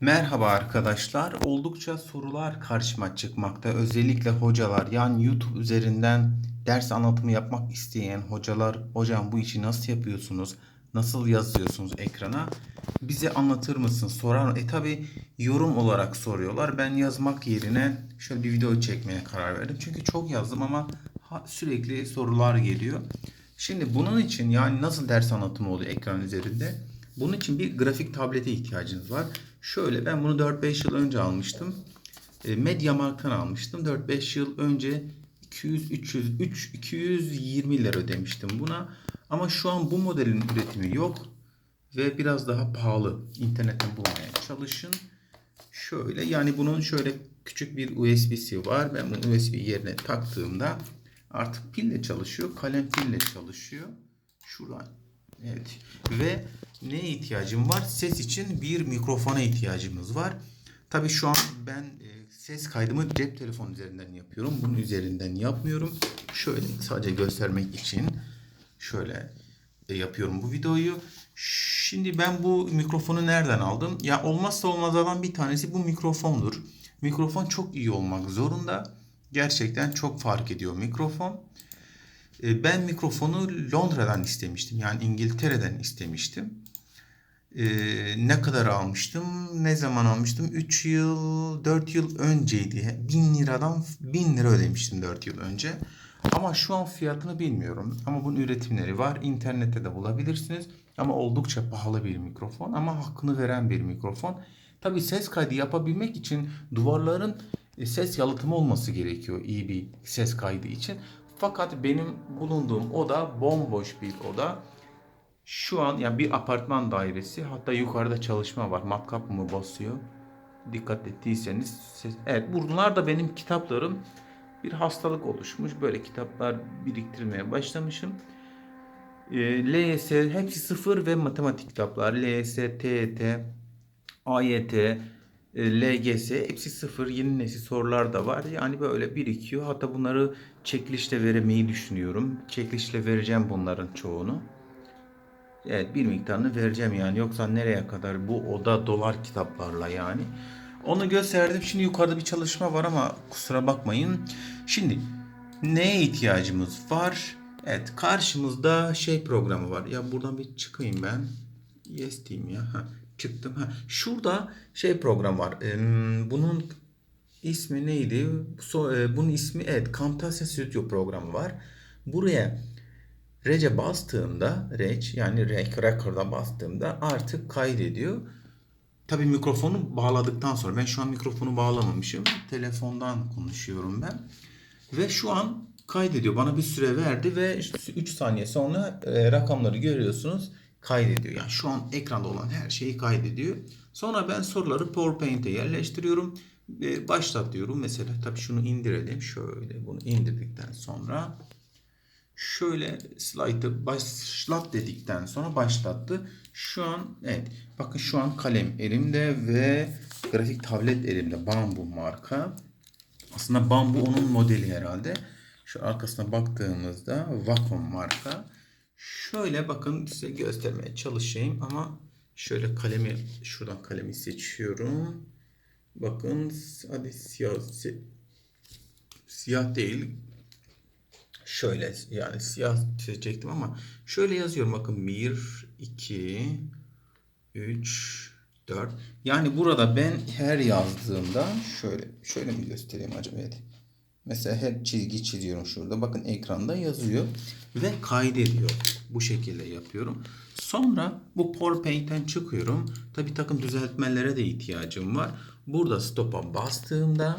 Merhaba arkadaşlar. Oldukça sorular karşıma çıkmakta. Özellikle hocalar yani YouTube üzerinden ders anlatımı yapmak isteyen hocalar, hocam bu işi nasıl yapıyorsunuz? Nasıl yazıyorsunuz ekrana? Bize anlatır mısın? Sorar. E tabi yorum olarak soruyorlar. Ben yazmak yerine şöyle bir video çekmeye karar verdim. Çünkü çok yazdım ama sürekli sorular geliyor. Şimdi bunun için yani nasıl ders anlatımı oluyor ekran üzerinde? Bunun için bir grafik tablete ihtiyacınız var. Şöyle ben bunu 4-5 yıl önce almıştım. E, Mediamarkt'tan almıştım. 4-5 yıl önce 200 300 3 220 lira ödemiştim buna. Ama şu an bu modelin üretimi yok ve biraz daha pahalı. İnternetten bulmaya çalışın. Şöyle yani bunun şöyle küçük bir USB'si var. Ben bunu USB yerine taktığımda artık pille çalışıyor. Kalem pille çalışıyor. Şuradan. Evet. Ve neye ihtiyacım var? Ses için bir mikrofona ihtiyacımız var. Tabii şu an ben e, ses kaydımı cep telefonu üzerinden yapıyorum. Bunun üzerinden yapmıyorum. Şöyle sadece göstermek için şöyle e, yapıyorum bu videoyu. Şimdi ben bu mikrofonu nereden aldım? Ya olmazsa olmazlardan bir tanesi bu mikrofondur. Mikrofon çok iyi olmak zorunda. Gerçekten çok fark ediyor mikrofon. E, Ben mikrofonu Londra'dan istemiştim. Yani İngiltere'den istemiştim. E, ne kadar almıştım? Ne zaman almıştım? 3 yıl, 4 yıl önceydi. 1000 liradan 1000 lira ödemiştim 4 yıl önce. Ama şu an fiyatını bilmiyorum. Ama bunun üretimleri var. İnternette de bulabilirsiniz. Ama oldukça pahalı bir mikrofon. Ama hakkını veren bir mikrofon. Tabii ses kaydı yapabilmek için duvarların e, ses yalıtımı olması gerekiyor iyi bir ses kaydı için. Fakat benim bulunduğum oda bomboş bir oda. Şu an yani bir apartman dairesi hatta yukarıda çalışma var. Matkap mı basıyor? Dikkat ettiyseniz ses... Evet bunlar da benim kitaplarım. Bir hastalık oluşmuş. Böyle kitaplar biriktirmeye başlamışım. E, LYS hepsi sıfır ve matematik kitaplar. LYS, TET, AYT, e, LGS hepsi sıfır. Yeni nesil sorular da var. Yani böyle birikiyor. Hatta bunları çekilişle veremeyi düşünüyorum. Çekilişle vereceğim bunların çoğunu. Evet bir miktarını vereceğim yani. Yoksa nereye kadar bu oda dolar kitaplarla yani. Onu gösterdim. Şimdi yukarıda bir çalışma var ama kusura bakmayın. Şimdi neye ihtiyacımız var? Evet karşımızda şey programı var. Ya buradan bir çıkayım ben. Yes diyeyim ya. Ha, çıktım. Ha, şurada şey program var. Em, bunun ismi neydi? So, e, bunun ismi evet Camtasia Studio programı var. Buraya Rec'e bastığımda Rec yani Rec Record'a bastığımda artık kaydediyor. Tabii mikrofonu bağladıktan sonra ben şu an mikrofonu bağlamamışım. Telefondan konuşuyorum ben. Ve şu an kaydediyor. Bana bir süre verdi ve 3 saniye sonra e, rakamları görüyorsunuz kaydediyor. Yani şu an ekranda olan her şeyi kaydediyor. Sonra ben soruları PowerPoint'e yerleştiriyorum. Başlat diyorum. Mesela tabii şunu indirelim. Şöyle bunu indirdikten sonra şöyle slide'ı başlat dedikten sonra başlattı. Şu an evet bakın şu an kalem elimde ve grafik tablet elimde. Bambu marka. Aslında Bambu onun modeli herhalde. Şu arkasına baktığımızda Wacom marka. Şöyle bakın size göstermeye çalışayım ama şöyle kalemi şuradan kalemi seçiyorum. Bakın hadi siyah si- siyah değil şöyle yani siyah seçecektim ama şöyle yazıyorum bakın 1 2 3 4 yani burada ben her yazdığımda şöyle şöyle mi göstereyim acaba evet. Mesela hep çizgi çiziyorum şurada. Bakın ekranda yazıyor ve kaydediyor. Bu şekilde yapıyorum. Sonra bu PowerPoint'ten çıkıyorum. Tabi takım düzeltmelere de ihtiyacım var. Burada stop'a bastığımda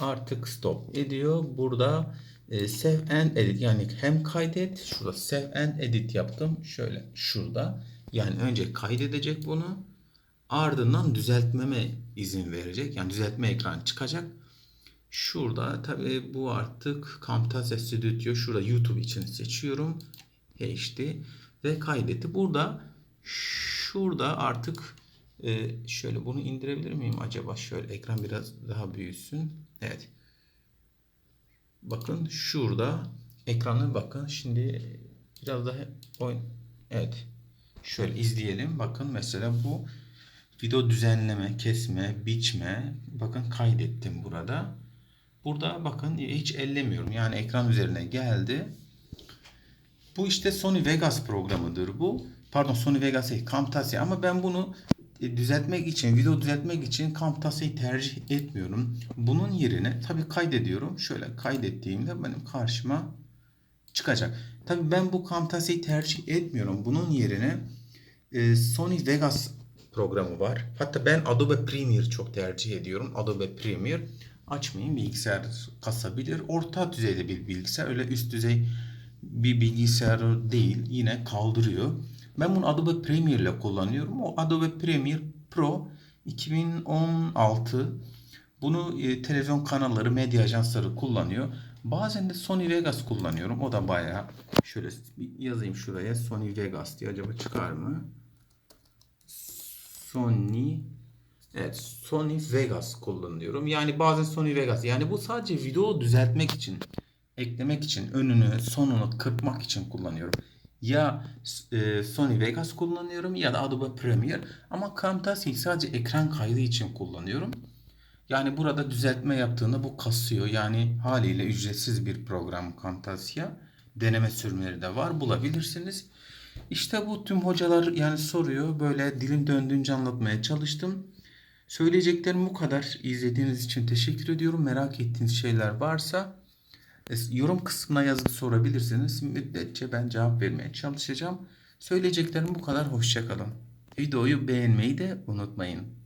artık stop ediyor. Burada e, save and edit yani hem kaydet şurada save and edit yaptım. Şöyle şurada. Yani önce kaydedecek bunu. Ardından düzeltmeme izin verecek. Yani düzeltme ekranı çıkacak. Şurada tabii bu artık Camtasia Studio şurada YouTube için seçiyorum. HD ve kaydetti. Burada şurada artık e, şöyle bunu indirebilir miyim acaba? Şöyle ekran biraz daha büyüsün. Evet. Bakın şurada ekranı bakın. Şimdi biraz daha oyun. Evet. Şöyle izleyelim. Bakın mesela bu Video düzenleme, kesme, biçme. Bakın kaydettim burada. Burada bakın hiç ellemiyorum. Yani ekran üzerine geldi. Bu işte Sony Vegas programıdır bu. Pardon Sony Vegas değil Camtasia ama ben bunu düzeltmek için, video düzeltmek için Camtasia'yı tercih etmiyorum. Bunun yerine tabii kaydediyorum. Şöyle kaydettiğimde benim karşıma çıkacak. Tabii ben bu Camtasia'yı tercih etmiyorum. Bunun yerine e, Sony Vegas programı var. Hatta ben Adobe Premiere çok tercih ediyorum. Adobe Premiere açmayın bilgisayar kasabilir. Orta düzeyde bir bilgisayar. Öyle üst düzey bir bilgisayar değil. Yine kaldırıyor. Ben bunu Adobe Premiere ile kullanıyorum. O Adobe Premiere Pro 2016 bunu e, televizyon kanalları, medya ajansları kullanıyor. Bazen de Sony Vegas kullanıyorum. O da bayağı şöyle bir yazayım şuraya Sony Vegas diye acaba çıkar mı? Sony Evet Sony Vegas kullanıyorum. Yani bazen Sony Vegas. Yani bu sadece video düzeltmek için, eklemek için, önünü, sonunu kırpmak için kullanıyorum. Ya e, Sony Vegas kullanıyorum ya da Adobe Premiere. Ama Camtasia'yı sadece ekran kaydı için kullanıyorum. Yani burada düzeltme yaptığında bu kasıyor. Yani haliyle ücretsiz bir program Camtasia. Deneme sürümleri de var. Bulabilirsiniz. İşte bu tüm hocalar yani soruyor. Böyle dilim döndüğünce anlatmaya çalıştım. Söyleyeceklerim bu kadar. İzlediğiniz için teşekkür ediyorum. Merak ettiğiniz şeyler varsa yorum kısmına yazıp sorabilirsiniz. Müddetçe ben cevap vermeye çalışacağım. Söyleyeceklerim bu kadar. Hoşçakalın. Videoyu beğenmeyi de unutmayın.